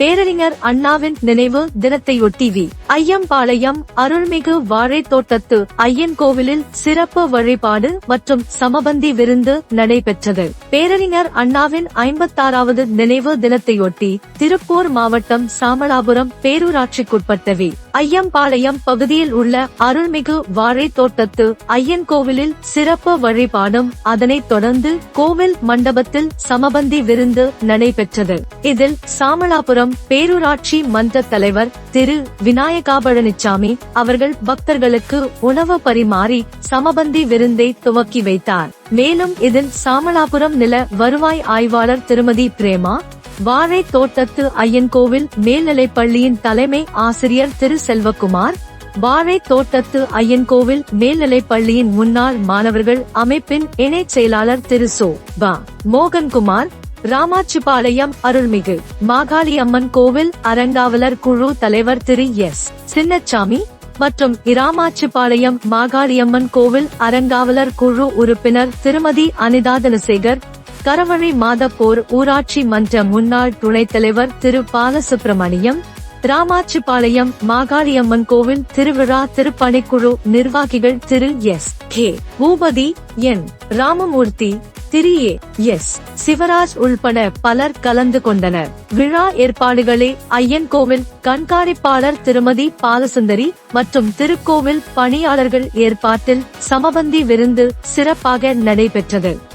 பேரறிஞர் அண்ணாவின் நினைவு தினத்தையொட்டி வி ஐயம்பாளையம் அருள்மிகு வாழை தோட்டத்து ஐயன் கோவிலில் சிறப்பு வழிபாடு மற்றும் சமபந்தி விருந்து நடைபெற்றது. பேரறிஞர் அண்ணாவின் ஐம்பத்தாறாவது நினைவு தினத்தையொட்டி திருப்பூர் மாவட்டம் சாமலாபுரம் பேரூராட்சிக்குட்பட்ட வி ஐயம்பாளையம் பகுதியில் உள்ள அருள்மிகு வாழை தோட்டத்து ஐயன் கோவிலில் சிறப்பு வழிபாடும் அதனைத் தொடர்ந்து கோவில் மண்டபத்தில் சமபந்தி விருந்து நடைபெற்றது. இதில் சாமலாபுரம் மாவட்டம் பேரூராட்சி மன்ற தலைவர் திரு. விநாயகா பழனிசாமி அவர்கள் பக்தர்களுக்கு உணவு பரிமாறி சமபந்தி விருந்தை துவக்கி வைத்தார். மேலும் இதில் சாமலாபுரம் நில வருவாய் ஆய்வாளர் திருமதி பிரேமா வாழை தோட்டத்து ஐயன் கோவில் மேல்நிலைப்பள்ளியின் தலைமை ஆசிரியர் திரு. செல்வகுமார் வாழை தோட்டத்து ஐயன் கோவில் மேல்நிலைப்பள்ளியின் முன்னாள் மாணவர்கள் அமைப்பின் இணைச் செயலாளர் திரு. சோ. பா. மோகன்குமார் ராமாச்சிபாளையம் அருள்மிகு. மாகாளி அம்மன் கோவில் அரங்காவலர் குழு தலைவர் திரு எஸ். சின்னச்சாமி மற்றும் இராமாச்சிபாளையம் மாகாளியம்மன் கோவில் அரங்காவலர் குழு உறுப்பினர் திருமதி அனிதா தனசேகர். கரவழி மாதப்போர் ஊராட்சி மன்ற முன்னாள் துணைத் தலைவர் திரு பாலசுப்பிரமணியம் ராமாச்சிபாளையம் மாகாளியம்மன் கோவில் திருவிழா திருப்பணிக்குழு நிர்வாகிகள் Thiru S. K. Boopathi N. Ramamoorthy திரியே S. Sivaraj உள்பட பலர் கலந்து கொண்டனர். விழா ஏற்பாடுகளை ஐயன் கோவில் கண்காணிப்பாளர் திருமதி பாலசுந்தரி மற்றும் திருக்கோவில் பணியாளர்கள் ஏற்பாட்டில் சமபந்தி விருந்து சிறப்பாக நடைபெற்றது.